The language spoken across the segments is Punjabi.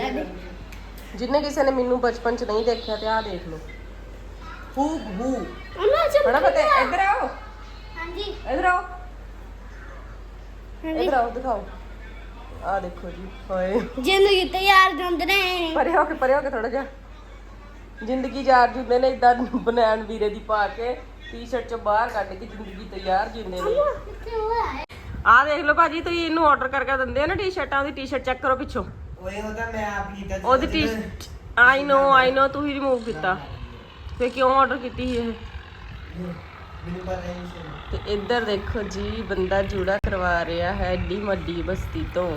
ਸਾਡੇ ਜਿੰਨੇ ਕਿਸੇ ਨੇ ਮੈਨੂੰ ਬਚਪਨ ਚ ਨਹੀਂ ਦੇਖਿਆ ਤੇ ਆਹ ਦੇਖ ਲਓ। ਹੂ ਹੂ। ਅੰਮਾ ਚੁੱਪ ਬੜਾ ਪਤਾ ਇੱਧਰ ਆਓ। ਹਾਂਜੀ। ਇੱਧਰ ਆਓ। ਇੱਧਰ ਆਓ ਦਿਖਾਓ। ਆਹ ਦੇਖੋ ਜੀ ਹੋਏ। ਜ਼ਿੰਦਗੀ ਤੇ ਯਾਰ ਜੁੰਦ ਨੇ। ਪਰੇ ਹੋ ਕੇ ਪਰੇ ਹੋ ਕੇ ਥੋੜਾ ਜਿਹਾ। ਜ਼ਿੰਦਗੀ ਯਾਰ ਜਿੰਦੇ ਨੇ ਇਦਾਂ ਬਨੈਣ ਵੀਰੇ ਦੀ ਪਾ ਕੇ ਟੀ-ਸ਼ਰਟ ਚੋਂ ਬਾਹਰ ਕੱਢ ਕੇ ਜ਼ਿੰਦਗੀ ਤੇ ਯਾਰ ਜਿੰਦੇ ਨੇ। ਆਹ ਦੇਖ ਲਓ ਭਾਜੀ ਤੁਸੀਂ ਇਹਨੂੰ ਆਰਡਰ ਕਰਕੇ ਦਿੰਦੇ ਆ ਨਾ ਟੀ-ਸ਼ਰਟਾਂ ਉਹਦੀ ਟੀ-ਸ਼ਰਟ ਚੈੱਕ ਕਰੋ ਪਿੱਛੋਂ। ਓਏ ਉਹ ਤਾਂ ਮੈਂ ਆਪ ਕੀਤਾ ਸੀ। ਉਹਦੀ ਟੀ ਆਈ ਨੋ ਆਈ ਨੋ ਤੂੰ ਹੀ ਰਿਮੂਵ ਕੀਤਾ। ਫੇ ਕਿਉਂ ਆਰਡਰ ਕੀਤੀ ਸੀ ਇਹ? ਮੈਨੂੰ ਪਤਾ ਹੀ ਨਹੀਂ ਸੀ। ਤੇ ਇੱਧਰ ਦੇਖੋ ਜੀ ਬੰਦਾ ਜੂੜਾ ਕਰਵਾ ਰਿਹਾ ਹੈ ਏਡੀ ਵੱਡੀ ਬਸਤੀ ਤੋਂ।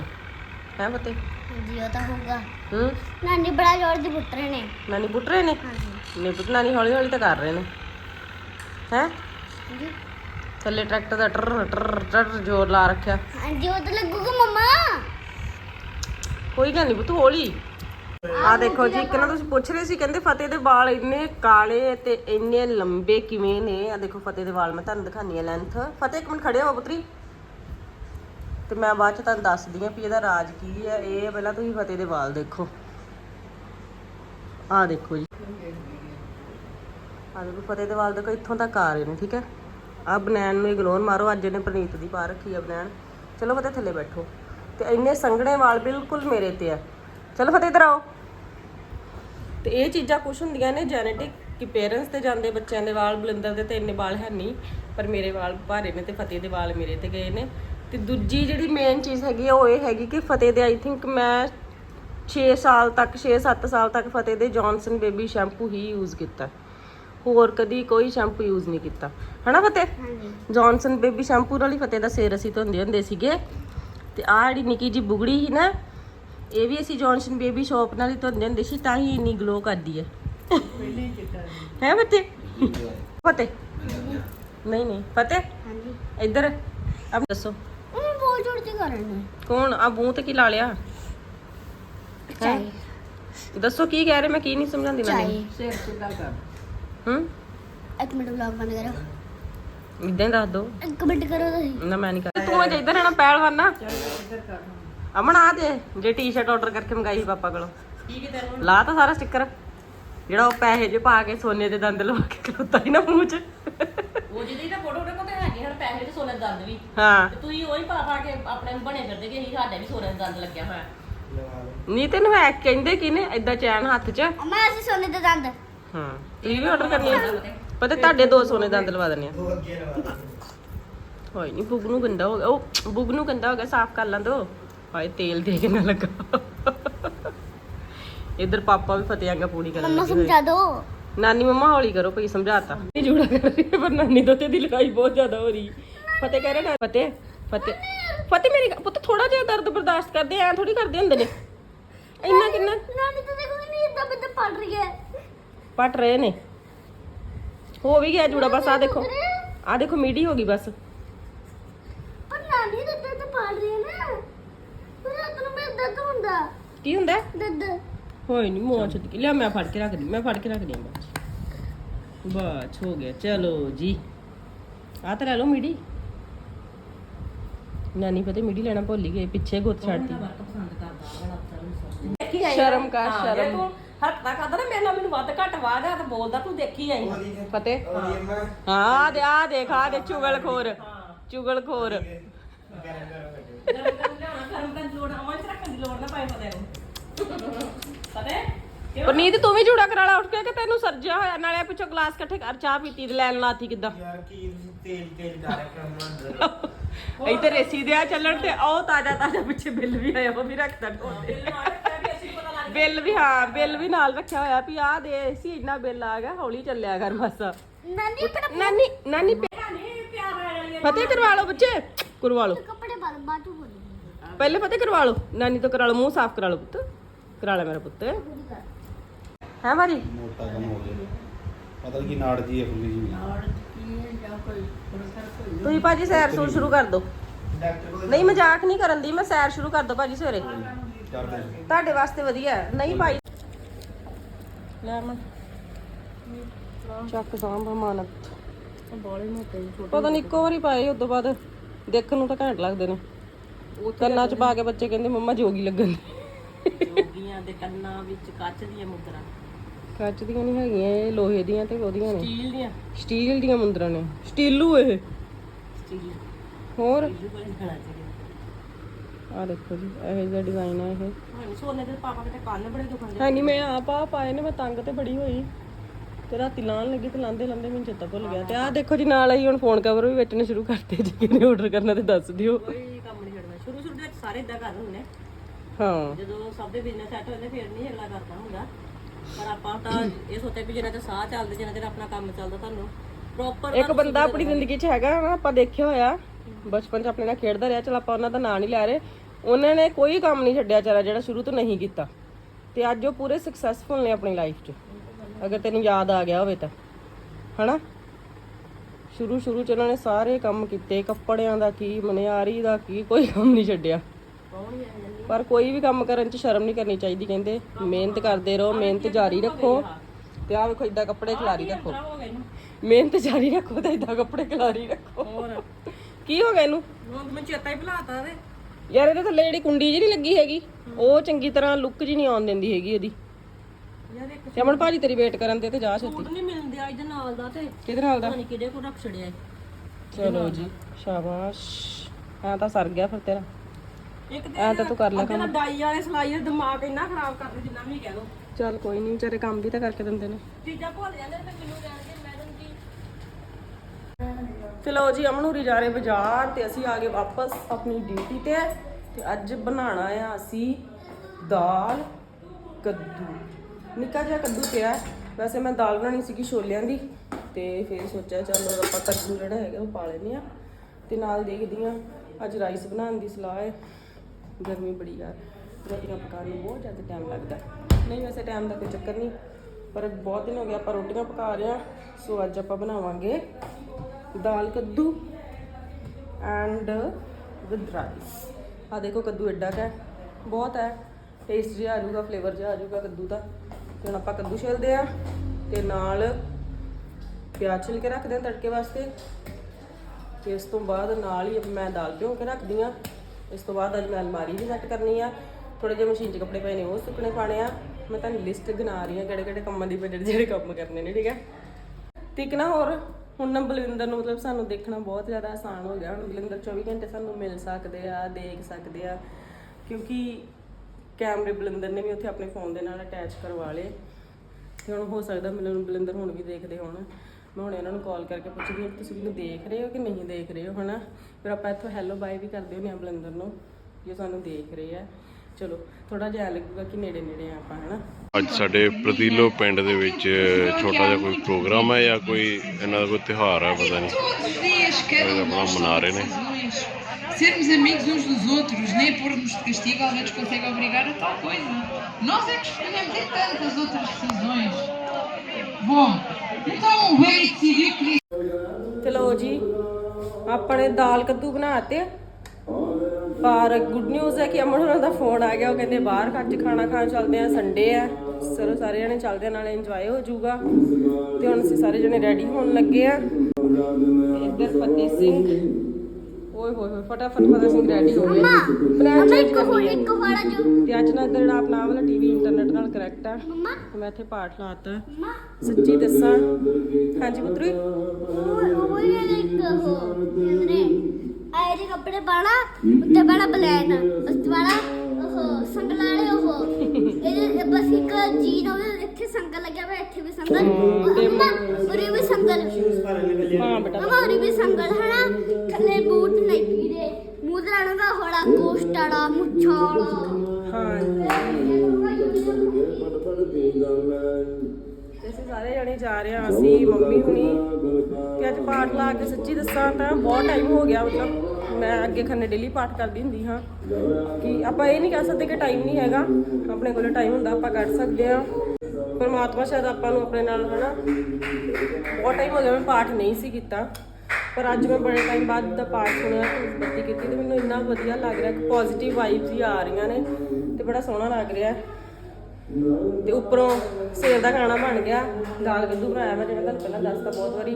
ਹੈ ਪਤੇ? ਹਾਂਜੀ ਉਹ ਤਾਂ ਹੋਊਗਾ। ਹੂੰ? ਨਾਨੀ ਬੜਾ ਜ਼ੋਰ ਦੀ ਪੁੱਤਰ ਨੇ। ਨਾਨੀ ਪੁੱਟ ਰਹੇ ਨੇ? ਹਾਂਜੀ। ਨਹੀਂ ਪੁੱਟ ਨਾਨੀ ਹੌਲੀ ਹੌਲੀ ਤਾਂ ਕਰ ਰਹੇ ਨੇ। ਹੈ? ਥੱਲੇ ਟਰੈਕਟਰ ਦਾ ਟਰ ਟਰ ਟਰ ਜ਼ੋਰ ਲਾ ਰੱਖਿਆ। ਹਾਂਜੀ ਉਹ ਤਾਂ ਲੱਗੂਗਾ ਮਮਾ। ਕੋਈ ਗੱਲ ਨਹੀਂ ਪੁੱਤ ਹੌਲੀ ਆ ਦੇਖੋ ਜੀ, ਇੱਕ ਨਾ ਤੁਸੀਂ ਪੁੱਛ ਰਹੇ ਸੀ, ਕਹਿੰਦੇ ਫਤਿਹ ਦੇ ਵਾਲ ਇੰਨੇ ਕਾਲੇ ਤੇ ਇੰਨੇ ਲੰਬੇ ਕਿਵੇਂ ਨੇ? ਆ ਦੇਖੋ ਫਤਿਹ ਦੇ ਵਾਲ, ਮੈਂ ਤੁਹਾਨੂੰ ਦਿਖਾਨੀ ਆ ਲੈਂਥ ਫਤਿਹ, ਇੱਕ ਮਿੰਟ ਖੜੇ ਹੋ ਪੁੱਤਰੀ। ਤੇ ਮੈਂ ਬਾਅਦ ਚ ਤੁਹਾਨੂੰ ਦੱਸਦੀ ਆ ਵੀ ਇਹਦਾ ਰਾਜ ਕੀ ਹੈ। ਇਹ ਪਹਿਲਾਂ ਤੁਸੀਂ ਫਤਿਹ ਦੇ ਵਾਲ ਦੇਖੋ। ਆ ਦੇਖੋ ਜੀ। ਆ ਦੇਖੋ, ਫਤਿਹ ਦੇ ਵਾਲ ਦੇਖੋ, ਇੱਥੋਂ ਤੱਕ ਆ ਰਹੇ ਨੇ, ਠੀਕ ਹੈ? ਆ ਬਨੈਣ ਨੂੰ ਇਗਨੋਰ ਮਾਰੋ, ਅੱਜ ਇਹਨੇ ਪ੍ਰਨੀਤ ਦੀ ਪਾ ਰੱਖੀ ਆ ਬਨੈਣ। ਚਲੋ ਫਤਿਹ, ਥੱਲੇ ਬੈਠੋ। ਤੇ ਇੰਨੇ ਸੰਘਣੇ ਵਾਲ ਬਿਲਕੁਲ ਮੇਰੇ ਤੇ ਆ। ਚਲੋ ਫਤਿਹ ਇਧਰ ਆਓ। ਤੇ ਇਹ ਚੀਜ਼ਾਂ ਕੁਝ ਹੁੰਦੀਆਂ ਨੇ ਜੈਨੇਟਿਕ ਕਿ ਪੇਰੈਂਟਸ ਤੇ ਜਾਂਦੇ ਬੱਚਿਆਂ ਦੇ ਵਾਲ ਬਲਿੰਦਰ ਦੇ ਤੇ ਇੰਨੇ ਵਾਲ ਹੈ ਨਹੀਂ ਪਰ ਮੇਰੇ ਵਾਲ ਭਾਰੇ ਨੇ ਤੇ ਫਤਿਹ ਦੇ ਵਾਲ ਮੇਰੇ ਤੇ ਗਏ ਨੇ। ਤੇ ਦੂਜੀ ਜਿਹੜੀ ਮੇਨ ਚੀਜ਼ ਹੈਗੀ ਆ ਉਹ ਇਹ ਹੈਗੀ ਕਿ ਫਤਿਹ ਦੇ ਆਈ ਥਿੰਕ ਮੈਂ 6 ਸਾਲ ਤੱਕ 6-7 ਸਾਲ ਤੱਕ ਫਤਿਹ ਦੇ ਜੌਨਸਨ ਬੇਬੀ ਸ਼ੈਂਪੂ ਹੀ ਯੂਜ਼ ਕੀਤਾ। ਹੋਰ ਕਦੀ ਕੋਈ ਸ਼ੈਂਪੂ ਯੂਜ਼ ਨਹੀਂ ਕੀਤਾ। ਹਨਾ ਫਤਿਹ? ਹਾਂਜੀ। ਜੌਨਸਨ ਬੇਬੀ ਸ਼ੈਂਪੂ ਨਾਲ ਹੀ ਫਤਿਹ ਦਾ ਸਿਰ ਅਸੀਂ ਧੋਂਦੇ ਹੁੰਦੇ ਸੀਗੇ। ਤੇ ਆਹ ਜਿਹੜੀ ਨਿੱਕੀ ਜੀ ਬੁਗੜੀ ਸੀ ਨਾ ਇਹ ਵੀ ਅਸੀਂ ਜੌਨਸਨ ਬੇਬੀ ਸ਼ਾਪ ਨਾਲ ਹੀ ਧੋਂਦੇ ਹੁੰਦੇ ਸੀ ਤਾਂ ਹੀ ਇੰਨੀ ਗਲੋ ਕਰਦੀ ਹੈ। ਹੈ ਫਤਿਹ? ਫਤਿਹ? ਨਹੀਂ ਨਹੀਂ ਫਤਿਹ? ਹਾਂਜੀ। ਇੱਧਰ ਅਬ ਦੱਸੋ। ਉਹ ਬਹੁਤ ਜ਼ੋਰ ਦੀ ਕਰ ਰਹੇ ਨੇ। ਕੌਣ? ਆ ਮੂੰਹ ਤੇ ਕੀ ਲਾ ਲਿਆ? ਦੱਸੋ ਕੀ ਕਹਿ ਰਹੇ ਮੈਂ ਕੀ ਨਹੀਂ ਸਮਝਾਉਂਦੀ ਮੈਂ ਚਾਈ ਹੂੰ? ਇੱਕ ਮਿੰਟ ਵਲੌਗ ਬੰਦ ਕਰੋ। ਇਦਾਂ ਹੀ ਦੱਸ ਦੋ। ਇੱਕ ਮਿੰਟ ਕਰੋ ਤੁਸੀਂ। ਨਾ ਮੈਂ ਨਹੀਂ ਕਰ ਤੂੰ ਅਜੇ ਇੱਧਰ ਰਹਿਣਾ ਪਹਿਲਵਾਨ ਨਾ। ਅਮਨ ਆ ਦੇ। ਜੇ ਟੀ-ਸ਼ਰਟ ਆਰਡਰ ਕਰਕੇ ਮੰਗਾਈ ਸੀ ਪਾਪਾ ਕੋਲੋਂ। ਲਾ ਤਾਂ ਸਾਰਾ ਸਟicker ਜਿਹੜਾ ਉਹ ਪੈਸੇ ਜੇ ਪਾ ਕੇ ਸੋਨੇ ਦੇ ਦੰਦ ਲਵਾ ਕੇ ਖਲੋਤਾ ਸੀ ਨਾ ਮੂੰਹ 'ਚ। ਉਹ ਜਿਹਦੀ ਤਾਂ ਫੋਟੋ ਉਹਦੇ ਕੋਲ ਤੇ ਹੈਗੀ ਹਣ ਪੈਸੇ ਤੇ ਸੋਨੇ ਦੇ ਦੰਦ ਵੀ। ਹਾਂ। ਤੇ ਤੁਸੀਂ ਉਹੀ ਪਾ ਪਾ ਕੇ ਆਪਣੇ ਨੂੰ ਬਣੇ ਫਿਰਦੇ ਕਿ ਅਸੀਂ ਸਾਡੇ ਵੀ ਸੋਨੇ ਦੇ ਦੰਦ ਲੱਗਿਆ ਹੋਇਆ। ਨਹੀਂ ਤੈਨੂੰ ਹੈ ਕਹਿੰਦੇ ਕੀ ਨੇ? ਏਦਾਂ ਚੈਨ ਹੱਥ 'ਚ। ਅਮਾ ਅਸੀਂ ਸੋਨੇ ਦੇ ਦੰਦ। ਹਾਂ ਤੁਸੀਂ ਵੀ ਆਰਡਰ ਕਰਨੀ ਹੈ। ਪਤਾ ਤੁਹਾਡੇ ਦੋ ਸੋਨੇ ਦੰਦ ਲਵਾ ਦਨੇ ਆ। ਹੋਈ ਨਹੀਂ ਬੁੱਗ ਨੂੰ ਗੰਦਾ ਹੋ ਗਿਆ। ਉਹ ਬੁੱਗ ਨੂੰ ਗੰਦਾ ਹੋ ਗਿਆ ਸਾਫ਼ ਕਰ ਲਾਂ ਦੋ। ਹਾਏ ਤੇਲ ਦੇ ਕੇ ਨਾ ਲੱਗਾ। ਇੱਧਰ ਪਾਪਾ ਵੀ ਫਤਿਹ ਆਂਗਾ ਪੂਰੀ ਕਰਨ ਮੰਮਾ। ਸਮਝਾ ਦੋ। ਨਾਨੀ ਮੰਮਾ ਹੌਲੀ ਕਰੋ ਭਈ ਸਮਝਾਤਾ। ਜੂੜਾ ਕਰ ਰਹੀ ਹੈ ਪਰ ਨਾਨੀ ਤੋਂ ਤੇ ਦੀ ਲੜਾਈ ਬਹੁਤ ਜ਼ਿਆਦਾ ਹੋ ਰਹੀ। ਫਤਿਹ ਕਹਿ ਰਿਹਾ ਨਾ ਫਤਿਹ ਫਤਿਹ ਫਤਿਹ ਮੇਰੀ ਪੁੱਤ ਥੋੜਾ ਜਿਹਾ ਦਰਦ ਬਰਦਾਸ਼ਤ ਕਰਦੇ ਐ ਥੋੜੀ ਕਰਦੇ ਹੁੰਦੇ ਨੇ। ਇੰਨਾ ਕਿੰਨਾ? ਨਾਨੀ ਤਾਂ ਦੇਖੋ ਨਹੀਂ ਇਦਾਂ ਬਿੱਦ ਪੜ ਰਹੀ ਹੈ। ਪਟ ਰਹੇ ਨੇ। ਹੋ ਵੀ ਗਿਆ ਜੂੜਾ ਬਸ ਆ ਦੇਖੋ। ਆ ਦੇਖੋ ਮੀਡੀ ਹੋ ਗਈ ਬਸ। ਪਰ ਨਾਨੀ ਤਾਂ ਤਾਂ ਪੜ ਰਹੀ ਹੈ ਨਾ। ਪਰ ਤੈਨੂੰ ਮੈਂ ਦਰਦ ਹੁੰਦਾ। ਕੀ ਹੁੰਦਾ? ਦਰਦ। ਹੋਈ ਨਹੀਂ ਮੋਹ ਛੱਡ ਕੇ। ਲਿਆ ਮੈਂ ਫੜ ਕੇ ਰੱਖਦੀ ਮੈਂ ਫੜ ਕੇ ਰੱਖਦੀ ਹਾਂ ਬਸ। ਬਸ ਹੋ ਗਿਆ। ਚਲੋ ਜੀ। ਆ ਤਾਂ ਲੈ ਲਓ ਮੀਡੀ। ਨਾਨੀ ਪਤਾ ਮੀਡੀ ਲੈਣਾ ਭੁੱਲ ਗਏ ਪਿੱਛੇ ਗੁੱਤ ਆਈ ਸ਼ਰਮ ਜੇ ਸ਼ਰਮ। ਤੂੰ ਹੱਥਾਂ ਕਰਦਾ ਨਾ ਮੇਰੇ ਨਾਲ ਮੈਨੂੰ ਵੱਧ ਘੱਟ ਵਾਦ ਆ ਤੇ ਬੋਲਦਾ ਤੂੰ ਦੇਖੀ ਆਈ। ਫਤਿਹ ਉਹਦੀ ਅੰਮਾ ਹਾਂ ਦੇ ਆ ਦੇਖ ਆ ਦੇ ਚੁਗਲ ਖੋਰ। ਚੁਗਲ ਖੋਰ। ਗਰਮ ਗਰਮ ਕੱਢੋ ਗਰਮ ਗਰਮ ਲਿਆਉਣਾ ਗਰਮ ਕਰਨ ਦੀ ਲੋੜ ਅਮਨ ਚ ਰੱਖਣ ਦੀ ਲੋੜ ਨਾ ਪਾਏ ਪਤੇ ਨੂੰ। ਪਤੇ? ਪਰਨੀਤ ਤੂੰ ਵੀ ਜੂੜਾ ਕਰਾ ਲਾ ਉੱਠ ਕੇ ਕਿ ਤੈਨੂੰ ਸਰਜਿਆ ਹੋਇਆ? ਨਾਲੇ ਪਿੱਛੋਂ ਗਲਾਸ ਇਕੱਠੇ ਕਰ ਚਾਹ ਪੀਤੀ ਤੇ ਲੈਣ ਲਾਤੀ ਕਿਦਾਂ? ਯਾਰ ਕੀ ਤੁਸੀਂ ਤੇਲ ਤੇਲ ਕਰ ਰੱਖਿਆ ਅੰਦਰ? ਇੱਧਰ ਏਸੀ ਦੇ ਆ ਚੱਲਣ ਤੇ ਉਹ ਤਾਜ਼ਾ ਤਾਜ਼ਾ ਪਿੱਛੇ ਬਿੱਲ ਵੀ ਆਇਆ ਉਹ ਵੀ ਰੱਖਦਾ ਢੋਲੇ ਬਿੱਲ ਵੀ ਹਾਂ ਬਿੱਲ ਵੀ ਨਾਲ ਰੱਖਿਆ ਹੋਇਆ ਵੀ ਆਹ ਦੇ ਏਸੀ ਇੰਨਾ ਬਿੱਲ ਆ ਗਿਆ ਹੌਲੀ ਚੱਲਿਆ ਕਰ ਬਸ। ਨਾਨੀ ਆਪਣੇ ਨਾਨੀ ਨਾਨੀ ਪਿਆ- ਫਤਿਹ ਕਰਵਾ ਲਓ ਬੱਚੇ ਕਰਵਾ ਲਓ। ਕੱਪੜੇ ਬਾਲ ਬਾਟੂ ਬੋਲੀ ਪਹਿਲੇ ਫਤਿਹ ਕਰਵਾ ਲਓ ਨਾਨੀ ਤੋਂ ਕਰਾ ਲਓ ਮੂੰਹ ਸਾਫ਼ ਕਰਾ ਲਓ ਪੁੱਤ ਕਰਾ ਲੈ ਮੇਰਾ ਪੁੱਤ। ਹੈ ਮਾਰੀ? ਮੋਟਾ ਕੰਮ ਹੋ ਗਿਆ। ਮਤਲਬ ਕਿ ਨਾੜ ਜੀ ਹੈ ਖੁੱਲੀ ਜੀ ਤੁਸੀਂ ਭਾਜੀ ਸੈਰ ਸੂਰ ਸ਼ੁਰੂ ਕਰ ਦਿਓ ਨਹੀਂ ਮਜ਼ਾਕ ਨਹੀਂ ਕਰਨ ਦੀ ਮੈਂ ਸੈਰ ਸ਼ੁਰੂ ਕਰ ਦੋ ਭਾਜੀ ਸਵੇਰੇ। ਤੁਹਾਡੇ ਵਾਸਤੇ ਵਧੀਆ ਹੈ। ਨਹੀਂ ਭਾਈ। ਲੈ ਚੱਕ ਸਾਂਭ ਅਮਾਨਤ। ਬੋਲੇ ਮੋਟੇ ਪਤਾ ਨਹੀਂ ਇੱਕੋ ਵਾਰੀ ਪਾਏ ਉਸ ਤੋਂ ਬਾਅਦ ਦੇਖਣ ਨੂੰ ਤਾਂ ਘੈਂਟ ਲੱਗਦੇ ਨੇ। ਕੰਨਾਂ 'ਚ ਪਾ ਕੇ ਬੱਚੇ ਕਹਿੰਦੇ ਮੰਮਾ ਜੋਗੀ ਲੱਗਣ ਜੋਗੀਆਂ ਦੇ ਕੰਨਾਂ ਵਿੱਚ ਕੱਚ ਦੀਆਂ ਮੁੰਦਰਾਂ। ਕੱਚ ਦੀਆਂ ਨਹੀਂ ਹੈਗੀਆਂ ਇਹ ਲੋਹੇ ਦੀਆਂ ਤੇ ਉਹਦੀਆਂ ਨੇ। ਸਟੀਲ ਦੀਆਂ। ਸਟੀਲ ਦੀਆਂ ਮੁੰਦਰਾਂ ਨੇ। ਸਟੀਲੂ ਇਹ। ਸਟੀਲ। ਹੋਰ? ਸਟੀਲ ਕੋਲ ਖੜਾ ਚਾਹੀਦਾ ਆ ਦੇਖੋ ਜੀ ਇਹੋ ਜਿਹਾ ਡਿਜ਼ਾਈਨ ਆ ਇਹ ਹਾਂ ਸੋਨੇ ਦੇ ਪਾਪਾ ਕਿਤੇ ਕੰਨ ਬੜੇ ਦੁਖਣ ਹੈ ਨਹੀਂ ਮੈਂ ਆਪ ਆ ਪਾਏ ਨੇ ਮੈਂ ਤੰਗ ਤੇ ਬੜੀ ਹੋਈ। ਤੇ ਰਾਤੀ ਲਾਣ ਲੱਗੀ ਤੇ ਲਾਂਦੇ ਲਾਂਦੇ ਮੈਨੂੰ ਚੇਤਾ ਭੁੱਲ ਗਿਆ। ਤੇ ਆਹ ਦੇਖੋ ਜੀ ਨਾਲ ਆਈ ਹੁਣ ਫੋਨ ਕਵਰ ਵੀ ਵੇਚਣੇ ਸ਼ੁਰੂ ਕਰਤੇ ਜੀ ਕਿਹਨੇ ਆਰਡਰ ਕਰਨਾ ਤੇ ਦੱਸ ਦਿਓ। ਕੋਈ ਕੰਮ ਨਹੀਂ ਛੱਡਦਾ ਸ਼ੁਰੂ ਸ਼ੁਰੂ ਦੇ ਵਿੱਚ ਸਾਰੇ ਇਦਾਂ ਕਰਦੇ ਹੁੰਦੇ ਨੇ। ਹਾਂ। ਜਦੋਂ ਸਭ ਦੇ ਬਿਜ਼ਨਸ ਸੈੱਟ ਹੁੰਦੇ ਫਿਰ ਨਹੀਂ ਅਗਲਾ ਕਰਦਾ ਹੁੰਦਾ। ਪਰ ਆਪਾਂ ਤਾਂ ਇਹ ਸੋਚਿਆ ਵੀ ਜਿੰਨਾ ਤੇ ਸਾਹ ਚੱਲਦੇ ਜਿੰਨਾ ਚਿਰ ਆਪਣਾ ਕੰਮ ਚੱਲਦਾ ਤੁਹਾਨੂੰ ਪ੍ਰੋਪਰ ਇੱਕ ਬੰਦਾ ਆਪਣੀ ਜ਼ਿੰਦਗੀ 'ਚ ਹੈਗਾ ਨਾ ਆਪਾਂ ਦੇਖਿਆ ਹੋਇਆ। ਬਚਪਨ 'ਚ ਆਪਣੇ ਨਾਲ ਖੇਡਦਾ ਰਿਹਾ ਚਲ ਆਪਾਂ ਉਹਨਾਂ ਦਾ ਨਾਂ ਨਹੀਂ ਲੈ ਰਹੇ। ਉਹਨਾਂ ਨੇ ਕੋਈ ਕੰਮ ਨਹੀਂ ਛੱਡਿਆ ਚਾਰਾ ਜਿਹੜਾ ਸ਼ੁਰੂ ਤੋਂ ਨਹੀਂ ਕੀਤਾ। ਤੇ ਅੱਜ ਉਹ ਪੂਰੇ ਸਕਸੈਸਫੁਲ ਨੇ ਆਪਣੀ ਲਾਈਫ 'ਚ। ਅਗਰ ਤੈਨੂੰ ਯਾਦ ਆ ਗਿਆ ਹੋਵੇ ਤਾਂ। ਹਨਾ? ਸ਼ੁਰੂ ਸ਼ੁਰੂ 'ਚ ਉਹਨਾਂ ਨੇ ਸਾਰੇ ਕੰਮ ਕੀਤੇ ਕੱਪੜਿਆਂ ਦਾ ਕੀ ਮਨਿਆਰੀ ਦਾ ਕੀ ਕੋਈ ਕੰਮ ਨਹੀਂ ਛੱਡਿਆ। ਪਰ ਕੋਈ ਵੀ ਕੰਮ ਕਰਨ 'ਚ ਸ਼ਰਮ ਨਹੀਂ ਕਰਨੀ ਚਾਹੀਦੀ ਕਹਿੰਦੇ ਮਿਹਨਤ ਕਰਦੇ ਰਹੋ ਮਿਹਨਤ ਜਾਰੀ ਰੱਖੋ। ਤੇ ਆ ਵੇਖੋ ਇਦਾਂ ਕੱਪੜੇ ਖਿਲਾਰੀ ਰੱਖੋ। ਮਿਹਨਤ ਜਾਰੀ ਰੱਖੋ ਤੇ ਇਦਾਂ ਕੱਪੜੇ ਖਿਲਾਰੀ ਰੱਖੋ। ਹੋਰ? ਕੀ ਹੋ ਗਿਆ ਇਹਨੂੰ? ਮੈਂ ਚੇਤਾ ਹੀ ਭੁਲਾਤਾ ਤੇ ਯਾਰ ਇਹਦੇ ਥੱਲੇ ਜਿਹੜੀ ਕੁੰਡੀ ਜੀ ਨਹੀਂ ਲੱਗੀ ਹੈਗੀ ਉਹ ਚੰਗੀ ਤਰ੍ਹਾਂ ਲੁੱਕ ਜੀ ਨਹੀਂ ਆਉਣ ਦਿੰਦੀ ਹੈਗੀ ਇਹਦੀ। ਯਾਰ ਇੱਕ ਤੇ ਅਮਨ ਭਾਜੀ ਤੇਰੀ ਵੇਟ ਕਰਨ ਤੇ ਤੇ ਜਾ ਛੇਤੀ। ਸੂਟ ਨਹੀਂ ਮਿਲਦੇ ਇਹਦੇ ਨਾਲ ਦਾ ਤੇ। ਕਿਹਦੇ ਨਾਲ ਦਾ? ਪਤਾ ਨਹੀਂ ਕਿਹਦੇ ਕੋਲ ਰੱਖ ਛੜਿਆ ਚਲੋ ਜੀ ਸ਼ਾਬਾਸ਼। ਐ ਤਾਂ ਸਰ ਗਿਆ ਫਿਰ ਤੇਰਾ। ਇੱਕ ਐ ਤਾਂ ਤੂੰ ਕਰ ਲੈ ਅੱਗੇ ਤਾਂ ਡਾਈ ਵਾਲੇ ਸਲਾਈ ਦੇ ਦਿਮਾਗ ਇੰਨਾ ਖਰਾਬ ਕਰਦੇ ਜਿੰਨਾ ਵੀ ਕਹਿ ਦੋ ਚੱਲ ਕੋਈ ਨਹੀਂ ਵਿਚਾਰੇ ਕੰਮ ਵੀ ਤਾਂ ਕਰਕੇ ਦਿੰਦੇ ਨੇ। ਚੀਜ਼ਾਂ ਭੁੱਲ ਜਾਂਦੇ ਨੇ ਤੇ ਮੈਨੂੰ ਜੀ ਚਲੋ ਜੀ, ਅਮਨ ਹੋਰੀ ਜਾ ਰਹੇ ਬਾਜ਼ਾਰ ਤੇ ਅਸੀਂ ਆ ਗਏ ਵਾਪਸ ਆਪਣੀ ਡਿਊਟੀ ਤੇ। ਤੇ ਅੱਜ ਬਣਾਉਣਾ ਆ ਅਸੀਂ ਦਾਲ ਕੱਦੂ। ਨਿੱਕਾ ਜਿਹਾ ਕੱਦੂ ਪਿਆ। ਵੈਸੇ ਮੈਂ ਦਾਲ ਬਣਾਉਣੀ ਸੀਗੀ ਛੋਲਿਆਂ ਦੀ। ਤੇ ਫਿਰ ਸੋਚਿਆ ਚਲੋ ਆਪਾਂ ਕੱਦੂ ਜਿਹੜਾ ਹੈਗਾ ਉਹ ਪਾ ਲੈਨੇ ਆ ਤੇ ਨਾਲ ਦੇਖਦੀ ਆ ਅੱਜ ਰਾਈਸ ਬਣਾਉਣ ਦੀ ਸਲਾਹ ਹੈ। ਗਰਮੀ ਬੜੀ ਆ। ਰੋਟੀਆਂ ਪਕਾਉਣ ਨੂੰ ਬਹੁਤ ਜ਼ਿਆਦਾ ਟਾਈਮ ਲੱਗਦਾ। ਨਹੀਂ, ਵੈਸੇ ਟਾਈਮ ਦਾ ਕੋਈ ਚੱਕਰ ਨਹੀਂ। ਪਰ ਬਹੁਤ ਦਿਨ ਹੋ ਗਏ ਆਪਾਂ ਰੋਟੀਆਂ ਪਕਾ ਰਹੇ ਆ ਸੋ ਅੱਜ ਆਪਾਂ ਬਣਾਵਾਂਗੇ ਦਾਲ ਕੱਦੂ ਐਂਡ ਵਿਦ ਰਾਈਸ ਆ ਦੇਖੋ ਕੱਦੂ ਐਡਾ ਕਾ ਬਹੁਤ ਹੈ। ਟੇਸਟ ਜਿਹਾ ਆ ਜਾਊਗਾ ਫਲੇਵਰ ਜਿਹਾ ਆ ਜਾਊਗਾ ਕੱਦੂ ਦਾ। ਤੇ ਹੁਣ ਆਪਾਂ ਕੱਦੂ ਛਿਲਦੇ ਆ ਤੇ ਨਾਲ ਪਿਆਜ਼ ਛਿਲ ਕੇ ਰੱਖਦੇ ਆ ਤੜਕੇ ਵਾਸਤੇ। ਤੇ ਇਸ ਤੋਂ ਬਾਅਦ ਨਾਲ ਹੀ ਮੈਂ ਦਾਲ ਭਿਓ ਕੇ ਰੱਖਦੀ ਆ ਇਸ ਤੋਂ ਬਾਅਦ ਅੱਜ ਮੈਂ ਅਲਮਾਰੀ ਵੀ ਸੈੱਟ ਕਰਨੀ ਆ। ਥੋੜੇ ਜਿਹੇ ਮਸ਼ੀਨ 'ਚ ਕੱਪੜੇ ਪਏ ਨੇ, ਉਹ ਸੁੱਕਣੇ ਪਾਣੇ ਆ। ਮੈਂ ਤੁਹਾਨੂੰ ਲਿਸਟ ਗਿਣਾ ਰਹੀ ਆ ਕਿਹੜੇ ਕਿਹੜੇ ਕੰਮਾਂ ਦੀ ਪਏ ਜਿਹੜੇ ਜਿਹੜੇ ਕੰਮ ਕਰਨੇ ਨੇ, ਠੀਕ ਹੈ। ਤੇ ਇੱਕ ਨਾ ਹੋਰ ਹੁਣ ਨਾ ਬਲਵਿੰਦਰ ਨੂੰ ਮਤਲਬ ਸਾਨੂੰ ਦੇਖਣਾ ਬਹੁਤ ਜ਼ਿਆਦਾ ਆਸਾਨ ਹੋ ਗਿਆ। ਹੁਣ ਬਲਿੰਦਰ 24 ਘੰਟੇ ਸਾਨੂੰ ਮਿਲ ਸਕਦੇ ਆ, ਦੇਖ ਸਕਦੇ ਆ। ਕਿਉਂਕਿ ਕੈਮਰੇ ਬਲਿੰਦਰ ਨੇ ਵੀ ਉੱਥੇ ਆਪਣੇ ਫੋਨ ਦੇ ਨਾਲ ਅਟੈਚ ਕਰਵਾ ਲਏ। ਤੇ ਹੁਣ ਹੋ ਸਕਦਾ ਮੈਨੂੰ ਬਲਿੰਦਰ ਹੁਣ ਵੀ ਦੇਖਦੇ ਹੋਣ। ਮੈਂ ਹੁਣ ਇਹਨਾਂ ਨੂੰ ਕਾਲ ਕਰਕੇ ਪੁੱਛਦੀ ਹਾਂ ਤੁਸੀਂ ਮੈਨੂੰ ਦੇਖ ਰਹੇ ਹੋ ਕਿ ਨਹੀਂ ਦੇਖ ਰਹੇ ਹੋ, ਹਨਾ? ਫਿਰ ਆਪਾਂ ਇੱਥੋਂ ਹੈਲੋ ਬਾਏ ਵੀ ਕਰਦੇ ਹੁੰਦੇ ਹਾਂ ਬਲਿੰਦਰ ਨੂੰ, ਜੇ ਸਾਨੂੰ ਦੇਖ ਰਹੇ ਆ। ਚਲੋ ਥੋੜਾ ਜਿਹਾ ਐਂ ਲੱਗੂਗਾ ਕਿ ਨੇੜੇ ਨੇੜੇ ਆ ਆਪਾਂ, ਹਨਾ? ਅੱਜ ਸਾਡੇ ਪ੍ਰਤੀਲੋ ਪਿੰਡ ਦੇ ਵਿੱਚ ਛੋਟਾ ਜਿਹਾ ਕੋਈ ਪ੍ਰੋਗਰਾਮ ਹੈ ਜਾਂ ਕੋਈ ਇਹਨਾਂ ਦਾ ਕੋਈ ਤਿਉਹਾਰ ਹੈ ਪਤਾ ਨਹੀਂ Olha, um vamos das mandar, né? ocasiões. Sermos amigos uns dos outros, nem pôr-nos de castigo, alguém nos consegue obrigar a tal coisa. Nós é que escolhemos em tantas outras decisões. Bom, então o rei decidiu que ਚਲੋ ਜੀ ਆਪਣੇ ਦਾਲ ਕੱਦੂ ਬਣਾਤੇ ਪਰ ਗੁੱਡ ਨਿਊਜ਼ ਹੈ ਕਿ ਅਮਨ ਉਹਨਾਂ ਦਾ ਫੋਨ ਆ ਗਿਆ। ਉਹ ਕਹਿੰਦੇ ਬਾਹਰ ਅੱਜ ਖਾਣਾ ਖਾਣ ਚੱਲਦੇ ਆ ਸੰਡੇ ਆ। ਸਰੋ ਸਾਰੇ ਜਣੇ ਚੱਲਦੇ ਆ ਨਾਲੇ ਇੰਜੋਏ ਹੋ ਜਾਊਗਾ। ਤੇ ਹੁਣ ਅਸੀਂ ਸਾਰੇ ਜਣੇ ਰੈਡੀ ਹੋਣ ਲੱਗੇ ਆ। ਇੱਧਰ ਫਤਿਹ ਸਿੰਘ। ਓਏ ਹੋਏ ਹੋਏ ਫਟਾਫਟ ਫਤਿਹ ਸਿੰਘ ਰੈਡੀ ਹੋ ਗਿਆ ਪਲਾਨ ਮੰਮਾ ਚੇਂਜ ਹੋਰ ਹੈ। ਇੱਕ ਵਾਲਾ ਜੋ ਤੇ ਅੱਜ ਨਾ ਇੱਧਰ ਜਿਹੜਾ ਆਪਣਾ ਆਹ ਵਾਲਾ ਟੀਵੀ ਇੰਟਰਨੈਟ ਨਾਲ ਕਰੈਕਟ ਆ। ਤੇ ਮੈਂ ਇੱਥੇ ਪਾਠ ਲਾਤਾ। ਮੰਮਾ। ਸੱਚੀ ਦੱਸਾਂ। ਹਾਂਜੀ ਪੁੱਤਰੀ। ਉਹ ਉਹ ਇੱਕ ਕਹਿੰਦੇ ਆਏ ਜੇ ਕੱਪੜੇ ਪਾਣਾ ਉੱਤੇ ਪਾਣਾ ਬਲੈਨ ਉਸ ਤੋਂ ਬਾਅਦ ਉਹ ਸੰਗਲ ਵਾਲੇ ਉਹ। ਇਹਦੇ ਬਸ ਇੱਕ ਜੀਨ ਹੋਵੇ ਇੱਥੇ ਸੰਗਲ ਲੱਗਿਆ ਹੋਇਆ ਇੱਥੇ ਵੀ ਸੰਗਲ। ਉਹ ਮੰਮਾ ਉਰੇ ਵੀ ਸੰਗਲ। ਹਾਂ ਬੇਟਾ। ਮੰਮਾ ਉਰੇ ਵੀ ਸੰਗਲ ਹਨਾ? ਥੱਲੇ ਬੂਟ ਨਹੀਂ ਪੀਰੇ ਮੂੰਹ ਤੇ ਲਾਣਗਾ ਹੋੜਾ ਕੋਸਟ ਵਾਲਾ ਮੁੱਛਾਂ ਵਾਲਾ। ਹਾਂ ਅਸੀਂ ਸਾਰੇ ਜਣੇ ਜਾ ਰਹੇ ਹਾਂ ਅਸੀਂ ਮੰਮੀ ਹੁਣੀ। ਤੇ ਅੱਜ ਪਾਠ ਲਾ ਕੇ ਸੱਚੀ ਦੱਸਾਂ ਤਾਂ ਬਹੁਤ ਟਾਈਮ ਹੋ ਗਿਆ ਮਤਲਬ। ਮੈਂ ਅੱਗੇ ਖੰਨੇ ਡੇਲੀ ਪਾਠ ਕਰਦੀ ਹੁੰਦੀ ਹਾਂ ਕਿ ਆਪਾਂ ਇਹ ਨਹੀਂ ਕਹਿ ਸਕਦੇ ਕਿ ਟਾਈਮ ਨਹੀਂ ਹੈਗਾ। ਆਪਣੇ ਕੋਲ ਟਾਈਮ ਹੁੰਦਾ, ਆਪਾਂ ਕਰ ਸਕਦੇ ਹਾਂ। ਪਰਮਾਤਮਾ ਸ਼ਾਇਦ ਆਪਾਂ ਨੂੰ ਆਪਣੇ ਨਾਲ ਹਨਾ, ਬਹੁਤ ਟਾਈਮ ਹੋ ਗਿਆ, ਮੈਂ ਪਾਠ ਨਹੀਂ ਸੀ ਕੀਤਾ। ਪਰ ਅੱਜ ਮੈਂ ਬੜੇ ਟਾਈਮ ਬਾਅਦ ਦਾ ਪਾਠ ਸੁਣਿਆ ਬੱਤੀ ਕੀਤੀ ਤੇ ਮੈਨੂੰ ਇੰਨਾ ਵਧੀਆ ਲੱਗ ਰਿਹਾ ਕਿ ਪੋਜ਼ਿਟਿਵ ਵਾਈਬਸ ਹੀ ਆ ਰਹੀਆਂ ਨੇ ਤੇ ਬੜਾ ਸੋਹਣਾ ਲੱਗ ਰਿਹਾ। ਤੇ ਉੱਪਰੋਂ ਸਵੇਰ ਦਾ ਖਾਣਾ ਬਣ ਗਿਆ ਦਾਲ ਕੱਦੂ ਬਣਾਇਆ ਮੈਂ ਜਿਵੇਂ ਤੁਹਾਨੂੰ ਪਹਿਲਾਂ ਦੱਸਤਾ ਬਹੁਤ ਵਾਰੀ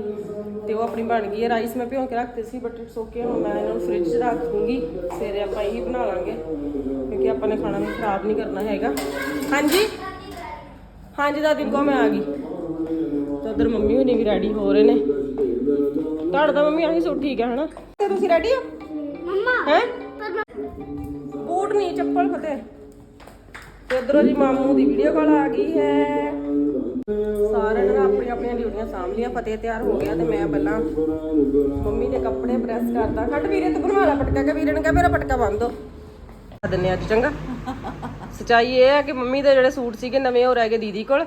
ਤੇ ਉਹ ਆਪਣੀ ਬਣ ਗਈ ਹੈ। ਰਾਈਸ ਮੈਂ ਭਿਉਂ ਕੇ ਰੱਖਤੇ ਸੀ ਬਟ ਇਟਸ ਓਕੇ ਹੁਣ ਮੈਂ ਇਹਨਾਂ ਨੂੰ ਫ੍ਰਿਜ 'ਚ ਰੱਖ ਦੂੰਗੀ। ਸਵੇਰੇ ਆਪਾਂ ਇਹੀ ਬਣਾ ਲਾਂਗੇ ਕਿਉਂਕਿ ਆਪਾਂ ਨੇ ਖਾਣਾ ਵੀ ਖਰਾਬ ਨਹੀਂ ਕਰਨਾ ਹੈਗਾ। ਹਾਂਜੀ? ਹਾਂਜੀ ਦਾਦੀ ਨੂੰ ਕਹੋ ਮੈਂ ਆ ਗਈ। ਤੇ ਉਧਰ ਮੰਮੀ ਹੁਣੀ ਵੀ ਰੈਡੀ ਹੋ ਰਹੇ ਨੇ। ਤੁਹਾਡਾ ਤਾਂ ਮੰਮੀ ਆਹੀ ਸੂਟ ਠੀਕ ਹੈ ਹਨਾ? ਤੇ ਤੁਸੀਂ ਰੈਡੀ ਹੋ? ਮੰਮਾ ਹੈ? ਬੂਟ ਨਹੀਂ ਚੱਪਲ ਫਤਿਹ। ਤੇ ਉਧਰੋਂ ਜੀ ਮਾਮੂ ਦੀ ਵੀਡੀਓ ਕਾਲ ਆ ਗਈ ਹੈ। ਸਾਰਿਆਂ ਨੇ ਨਾ ਆਪਣੀਆਂ ਡਿਊਟੀਆਂ ਸਾਂਭ ਫਤਿਹ ਤਿਆਰ ਹੋ ਗਿਆ ਤੇ ਮੈਂ ਪਹਿਲਾਂ ਮੰਮੀ ਦੇ ਕੱਪੜੇ ਪ੍ਰੈਸ ਕਰਦਾ ਖੱਟ ਵੀਰੇ ਤੂੰ ਬਣਵਾ ਲੈ ਪਟਕਾ ਕਿ ਵੀਰੇ ਨੇ ਕਿਹਾ ਮੇਰਾ ਪਟਕਾ ਬੰਨ ਦੋ ਦਿੰਨੇ ਅੱਜ ਚੰਗਾ। ਸਚਾਈ ਇਹ ਹੈ ਕਿ ਮੰਮੀ ਦੇ ਜਿਹੜੇ ਸੂਟ ਸੀਗੇ ਨਵੇਂ ਉਹ ਰਹਿ ਗਏ ਦੀਦੀ ਕੋਲ।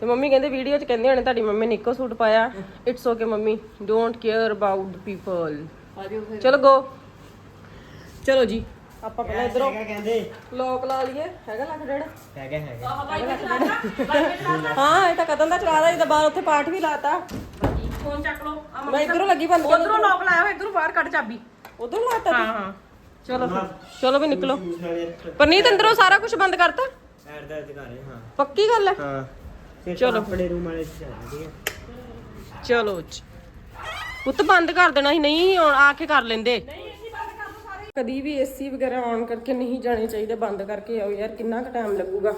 ਤੇ ਮੰਮੀ ਕਹਿੰਦੇ ਵੀਡੀਓ 'ਚ ਕਹਿੰਦੇ ਹੋਣੇ ਤੁਹਾਡੀ ਮੰਮੀ ਨੇ ਇੱਕੋ ਸੂਟ ਪਾਇਆ। It's okay mummy. Don't care about people ਚਲੋ ਗੋ ਚਲੋ ਜੀ। ਆਪਾਂ ਪਹਿਲਾਂ ਇਧਰੋਂ ਕਹਿੰਦੇ ਲੋਕ ਲਾ ਲਈਏ। ਹੈਗਾ ਲੱਖ ਡੇਢ? ਹੈਗਾ। ਹੈਗਾ ਹਾਂ ਇਹ ਤਾਂ ਕਦੋਂ ਦਾ ਚਲਾ ਰਿਹਾ ਇਹਦਾ ਬਾਹਰ ਉੱਥੇ ਪਾਠ ਵੀ ਲਾਤਾ। ਫੋਨ ਚੱਕ ਲਓ ਮੈਂ ਇਧਰੋਂ ਲੱਗੀ ਬੰਦ ਉਧਰੋਂ ਲੋਕ ਲਾਇਆ ਹੋਇਆ ਇਧਰੋਂ ਬਾਹਰ ਕੱਢ ਚਾਬੀ। ਉਧਰੋਂ ਲਾਤਾ ਹਾਂ ਹਾਂ। ਚਲੋ ਫਿਰ, ਚਲੋ ਵੀ ਨਿਕਲੋ। ਪਰਨੀਤ ਅੰਦਰੋਂ ਸਾਰਾ ਕੁਝ ਬੰਦ ਕਰਤਾ? ਐਡ ਦਾ ਦਿਖਾਣੇ ਹਾਂ ਪੱਕੀ ਗੱਲ ਹੈ? ਹਾਂ। ਚਲੋ। ਆਪਣੇ ਰੂਮ ਵਾਲੇ ਚ ਚੱਲਦੀ ਚਲੋ ਜੀ। ਪੁੱਤ ਬੰਦ ਕਰ ਦੇਣਾ ਸੀ ਨਹੀਂ ਹੁਣ ਆ ਕੇ ਕਰ ਲੈਂਦੇ। ਕਦੀ ਵੀ ਏਸੀ ਵਗੈਰਾ ਆਨ ਕਰਕੇ ਨਹੀਂ ਜਾਣੇ ਚਾਹੀਦੇ, ਬੰਦ ਕਰਕੇ ਆਓ ਯਾਰ, ਕਿੰਨਾ ਕੁ ਟਾਈਮ ਲੱਗੂਗਾ?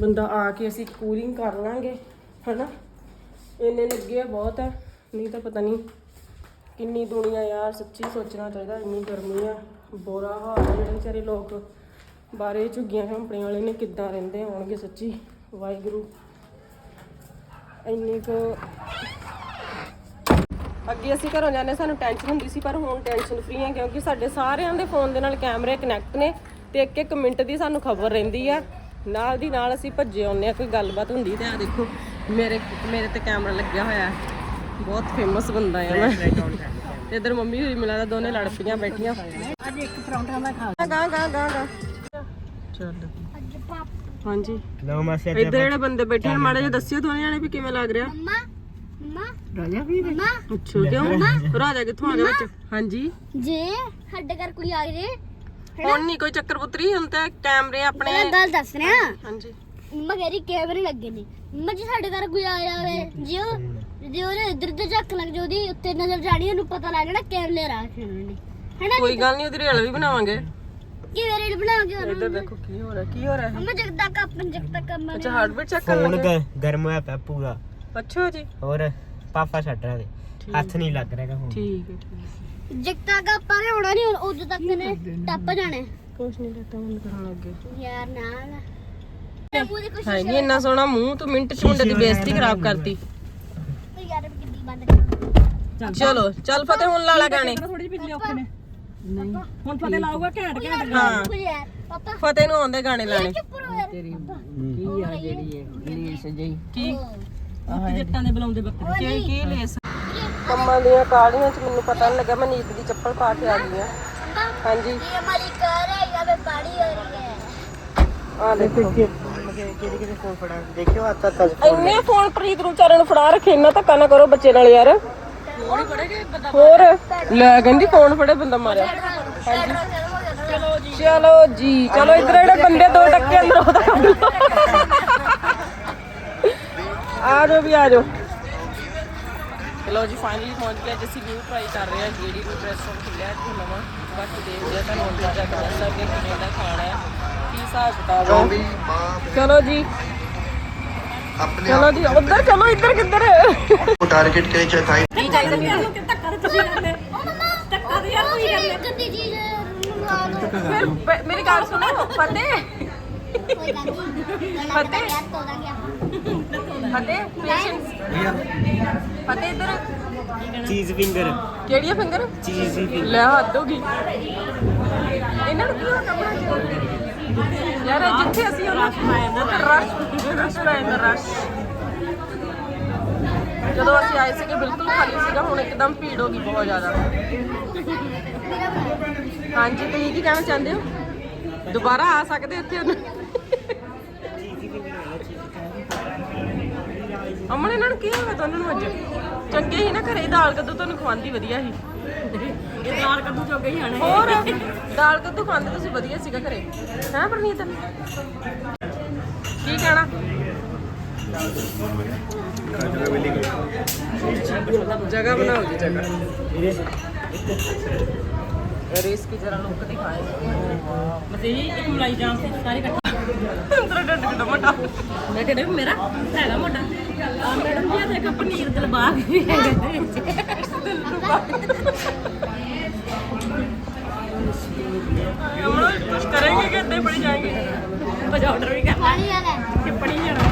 ਬੰਦਾ ਆ ਕੇ ਅਸੀਂ ਕੂਲਿੰਗ ਕਰ ਲਾਂਗੇ, ਹਨਾ? ਇੰਨੇ ਲੱਗੇ ਆ ਬਹੁਤ ਹੈ ਨਹੀਂ ਤਾਂ ਪਤਾ ਨਹੀਂ ਕਿੰਨੀ ਦੁਨੀਆ ਯਾਰ, ਸੱਚੀ ਸੋਚਣਾ ਚਾਹੀਦਾ, ਇੰਨੀ ਗਰਮੀ ਆ, ਬੁਰਾ ਹਾਲ ਹੈ ਜਿਹੜੇ ਵਿਚਾਰੇ ਲੋਕ ਬਾਰੇ ਝੁੱਗੀਆਂ ਝੌਂਪੜੀਆਂ ਵਾਲੇ ਨੇ ਕਿੱਦਾਂ ਰਹਿੰਦੇ ਹੋਣਗੇ ਸੱਚੀ, ਵਾਹਿਗੁਰੂ। ਇੰਨੀ ਕੁ ਅੱਗੇ ਅਸੀਂ ਘਰੋਂ ਜਾਂਦੇ ਸਾਨੂੰ ਟੈਨਸ਼ਨ ਹੁੰਦੀ ਸੀ ਪਰ ਹੁਣ ਟੈਨਸ਼ਨ ਫ੍ਰੀ ਹਾਂ ਕਿਉਂਕਿ ਸਾਡੇ ਸਾਰਿਆਂ ਦੇ ਫੋਨ ਦੇ ਨਾਲ ਕੈਮਰੇ ਕਨੈਕਟ ਨੇ ਤੇ ਇੱਕ ਇੱਕ ਮਿੰਟ ਦੀ ਸਾਨੂੰ ਖਬਰ ਰਹਿੰਦੀ ਆ। ਨਾਲ ਦੀ ਨਾਲ ਅਸੀਂ ਭੱਜੇ ਆਉਂਦੇ ਆ ਕੋਈ ਗੱਲਬਾਤ ਹੁੰਦੀ ਤੇ ਆ ਦੇਖੋ ਮੇਰੇ ਮੇਰੇ ਤੇ ਕੈਮਰਾ ਲੱਗਿਆ ਹੋਇਆ। ਬਹੁਤ ਫੇਮਸ ਬੰਦਾ ਆ ਮੈਂ ਤੇ ਇਧਰ ਮੰਮੀ ਹੋਰੀ ਮਿਲਾ ਦਾ ਦੋਨੇ ਲੜ ਪਈਆਂ ਬੈਠੀਆਂ। ਅੱਜ ਇੱਕ ਪਰੌਂਠਾ ਮੈਂ ਖਾ ਗਾ ਗਾ ਗਾ ਗਾ। ਚੱਲ। ਅੱਜ ਪਾਪ ਹਾਂਜੀ। ਲਓ ਮਾਸੀ ਇੱਧਰ ਜਿਹੜੇ ਬੰਦੇ ਬੈਠੇ ਨੇ ਮਾੜੇ ਜਿਹਾ ਦੱਸਿਓ ਦੋਨੇ ਜਾਣੇ ਵੀ ਕਿਵੇਂ ਲੱਗ ਰਿਹਾ। ਮੰਮਾ ਮੰਮਾ। ਰਾਜਾ ਵੀ ਮੰਮਾ। ਅੱਛਾ ਕਿਉਂ? ਰਾਜਾ ਕਿੱਥੋਂ ਆ ਗਿਆ ਵਿੱਚ। ਹਾਂਜੀ। ਜੇ ਸਾਡੇ ਘਰ ਕੋਈ ਆ ਜੇ ਹੁਣ ਨਹੀਂ ਕੋਈ ਚੱਕਰ ਪੁੱਤਰੀ ਹੁਣ ਤਾਂ ਕੈਮਰੇ ਆਪਣੇ ਮੈਂ ਗੱਲ ਦੱਸ ਰਿਹਾ। ਹਾਂਜੀ। ਮੰਮਾ ਕਹਿ ਰਹੀ ਕੈਮਰੇ ਲੱਗੇ ਨੇ। ਮੰਮਾ ਜੀ ਸਾਡੇ ਘਰ ਕੋਈ ਆ ਜਾਵੇ ਜੇ ਉਹ ਜੇ ਉਹਨੇ ਇੱਧਰ ਤੇ ਝੱਕ ਲੱਗ ਜੇ ਉਹਦੀ ਉੱਤੇ ਨਜ਼ਰ ਜਾਣੀ ਉਹਨੂੰ ਪਤਾ ਲੱਗ ਜਾਣਾ ਕੈਮਰੇ ਰੱਖੇ ਉਹਨਾਂ ਨੇ। ਹੈਨਾ ਕੋਈ ਗੱਲ ਨਹੀਂ ਉਹਦੀ ਰੇਲ ਵੀ ਬਣਾਵਾਂਗੇ। ਕਿਵੇਂ ਰੇਲ ਬਣਾਉਂਗੇ ਉਹਨਾਂ? ਇੱਧਰ ਦੇਖੋ ਕੀ ਹੋ ਰਿਹਾ ਕੀ ਹੋ ਰਿਹਾ? ਮੰਮਾ ਜਗ ਤੱਕ ਆਪਨ ਜਗ ਤੱਕ ਕੰਮ ਅੱਛਾ ਹਾਰਟਬੀਟ ਚੈੱਕ ਕਰ ਫੋਨ ਲੱਗੇ ਗਰਮ ਹੋਇਆ ਪਿਆ ਪੂਰਾ। ਅੱਛਾ ਜੀ। ਹੋਰ? ਪਾਪਾ ਛੱਡ ਰਹੇ ਹੱਥ ਨਹੀਂ ਲੱਗ ਰਿਹਾ ਹੁਣ। ਠੀਕ ਹੈ ਠੀਕ ਜਗ ਤੱਕ ਆਪਾਂ ਨੇ ਹੋਣਾ ਨਹੀਂ ਉਦੋਂ ਤੱਕ ਨੇ? ਟੱਪ ਜਾਣੇ ਕੁਛ ਨਹੀਂ ਲੱਗਾ ਬੰਦ ਕਰਨ ਲੱਗੇ। ਯਾਰ ਨਾਲ ਮੂੰਹ ਦੀ ਹਾਂ ਨਹੀਂ ਇੰਨਾ ਸੋਹਣਾ ਮੂੰਹ ਤੂੰ ਮਿੰਟ ਚ ਮੁੰਡੇ ਦੀ ਬੇਇੱਜ਼ਤੀ ਖਰਾਬ ਕਰਤੀ। ਯਾਰ ਕਿੱਡੀ ਬੰਦ ਕਰ। ਚਲੋ ਚੱਲ ਫਤਿਹ ਹੁਣ ਲਾ ਲਾ ਗਾਣੇ। ਥੋੜੀ ਜਿਹੀ ਬਿਜਲੀ ਔਖੇ ਨੇ। ਨਹੀਂ। ਹੁਣ ਫਤੇ ਲਾਊਗਾ ਘੈਂਟ ਘੈਂਟ ਹਾਂ ਕੁਝ ਯਾਰ ਪਾਪਾ। ਫਤਿਹ ਨੂੰ ਆਉਂਦੇ ਗਾਣੇ ਲਾਣੇ। ਚੁੱਪ ਰਹੋ ਯਾਰ ਕੀ ਆ ਜਿਹੜੀ ਰੀਸ ਜਈ ਕੀ? ਕੰਮਾਂ ਦੀਆਂ ਕਾਲੀਆਂ ਚ ਮੈਨੂੰ ਪਤਾ ਨਹੀਂ ਲੱਗਾ ਮੈਂ ਦੀ ਚੱਪਲ ਪਾ ਕੇ ਆ ਗਈ ਆ। ਹਾਂਜੀ। ਇਹ ਮਾਲੀ ਕਰ ਰਹੀ ਹੈ ਵੇ ਪਾਣੀ ਹੋ ਰਹੀ ਹੈ। ਆ ਦੇਖੋ। ਕਿਹੜੇ ਕਿਹੜੇ ਫੋਨ ਫੜਾ ਦੇਖਿਓ ਆ ਤਾਂ ਕੱਲ ਇੰਨੇ ਫੋਨ ਪ੍ਰੀਤ ਨੂੰ ਚਾਰਨ ਫੜਾ ਰੱਖੇ ਇੰਨਾ ਧੱਕਾ ਨਾ ਕਰੋ ਬੱਚੇ ਨਾਲ ਯਾਰ। ਹੋਰ ਲੈ ਕਹਿੰਦੀ ਫੋਨ ਫੜੇ ਬੰਦਾ ਮਾਰਿਆ। ਚਲੋ ਜੀ। ਚਲੋ ਇਧਰ ਜਿਹੜੇ ਬੰਦੇ ਦੋ ਟੱਕੇ ਅੰਦਰ ਉਹਦਾ ਕੱਢ ਲਓ। ਆ ਜਾਓ ਵੀ ਆ ਜਾਓ ਚਲੋ ਜੀ ਫਾਈਨਲੀ ਪਹੁੰਚ ਗਿਆ ਜਿਸੀ ਨਿਊ ਟਰਾਈ ਕਰ ਰਹੇ ਆ ਜਿਹੜੀ ਨੂੰ ਰੈਸਟੋਰੈਂਟ ਖੁੱਲਿਆ ਇੱਥੇ ਨਵਾਂ ਬਾਕੀ ਦੇਖਦੇ ਆ ਤੁਹਾਨੂੰ ਅੰਦਰ ਜਾ ਕੇ ਦੱਸਾਂ ਕਿ ਕਿਵੇਂ ਦਾ ਖਾਣਾ ਹੈ ਕੀ ਹਿਸਾਬ ਕਿਤਾਬ ਹੈ ਚਲੋ ਜੀ ਆਪਣੇ ਚਲੋ ਜੀ ਉਧਰ ਚਲੋ ਇੱਧਰ ਕਿੱਧਰ ਉਹ ਟਾਰਗੇਟ ਕਰੇ ਚਾਹੇ ਥਾਈ ਨਹੀਂ ਚਾਹੀਦਾ ਨਹੀਂ ਉਹ ਕਿੱਦਾਂ ਕਰ ਤੁਸੀਂ ਕਰਨੇ ਉਹ ਮੰਮਾ ਟੱਕਾ ਦੀ ਯਾਰ ਕੋਈ ਕਰਨੇ ਗੰਦੀ ਚੀਜ਼ ਫਿਰ ਮੇਰੀ ਗੱਲ ਸੁਣੋ ਫਤਿਹ ਫਤਿਹ ਫਤਿਹ? ਪੇਸ਼ੈਂਸ ਫਤਿਹ ਇੱਧਰ? ਚੀਜ਼ ਫਿੰਗਰ। ਕਿਹੜੀਆਂ ਫਿੰਗਰ? ਚੀਜ਼ ਫਿੰਗਰ। ਲੈ ਹੱਦ ਹੋ ਗਈ। ਇਹਨਾਂ ਨੂੰ ਕੀ ਹੋ ਕੱਪੜਾ ਚ ਯਾਰ ਇਹ ਜਿੱਥੇ ਅਸੀਂ ਉਹਨਾਂ ਉੱਥੇ ਰਸ਼ ਰਸ਼ ਪੈ ਜਾਂਦਾ ਰਸ਼। ਜਦੋਂ ਅਸੀਂ ਆਏ ਸੀਗੇ ਬਿਲਕੁਲ ਖਾਲੀ ਸੀਗਾ ਹੁਣ ਇੱਕਦਮ ਭੀੜ ਹੋ ਗਈ ਬਹੁਤ ਜ਼ਿਆਦਾ। ਹਾਂਜੀ ਤੁਸੀਂ ਕੀ ਕਹਿਣਾ ਚਾਹੁੰਦੇ ਹੋ? ਦੁਬਾਰਾ ਆ ਸਕਦੇ ਇੱਥੇ ਅਮਨ ਇਹਨਾਂ ਨੂੰ ਕੀ ਹੋਇਆ ਦੋਨਾਂ ਨੂੰ ਅੱਜ? ਚੰਗੇ ਹੀ ਨਾ ਘਰੇ ਦਾਲ ਕੱਦੂ ਤੁਹਾਨੂੰ ਖਵਾਉਂਦੀ ਵਧੀਆ ਸੀ। ਇਹ ਦਾਲ ਕੱਦੂ ਚੋਗੇ ਹੀ ਵਧੀਆ ਸੀਗਾ ਘਰੇ। ਹੈ ਪਰਨੀਤ? ਕੀ ਕਹਿਣਾ? ਜਗ੍ਹਾ ਬਣਾਓ ਜੀ ਜਗ੍ਹਾ। ਰੇਸ ਕੀ ਜਰਾ ਲੋਕ ਦਿਖਾਏ। ਬਸ ਇੱਕ ਮਲਾਈ ਜਾਮ ਸਾਰੇ ਇਕੱਠੇ। ਅੰਦਰ ਡੱਡ ਡੱਡ ਮੋਟਾ। ਮੈਂ ਕਿਹਾ ਮੇਰਾ ਹੈਗਾ ਮੋਟਾ ਆ ਮੈਡਮ ਜੀ ਦੇਖੋ ਪਨੀਰ ਦਲਬਾਗ ਵੀ ਹੈਗਾ ਇਹਦੇ ਵਿੱਚ ਕਿ ਇੱਦਾਂ ਹੀ ਵੀ ਕਰਨਾ। ਟਿੱਪਣੀ ਜਾਣਾ